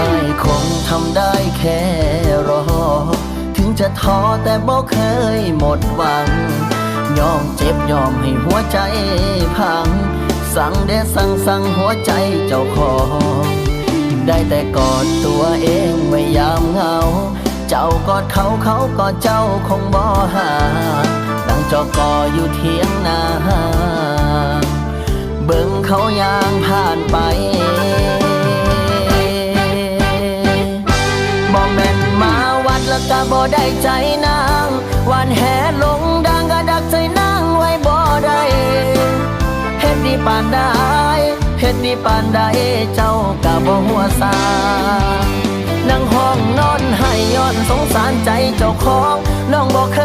อายคงทำได้แค่รอ ถึงจะท้อแต่บ่เคยหมดหวัง ยอมเจ็บยอมให้หัวใจพัง สั่งเดสั่งสั่งหัวใจเจ้าของได้แต่กอดตัวเองไว้ยามเหงา เจ้ากอดเขาเขากอดเจ้าคงบ่หาดังจอกออยู่เทียงนา เบิ่งเขายางผ่านไป ก็บ่ได้ใจนางวันแห่ลงดังก็ดักใจนางไว้บ่ได้เฮ็ดดีปานใดเฮ็ดดีปานใดเจ้าก็บ่หัวซานั่งห้องนอนให้ย้อนสงสารใจเจ้าของน้องบ่เค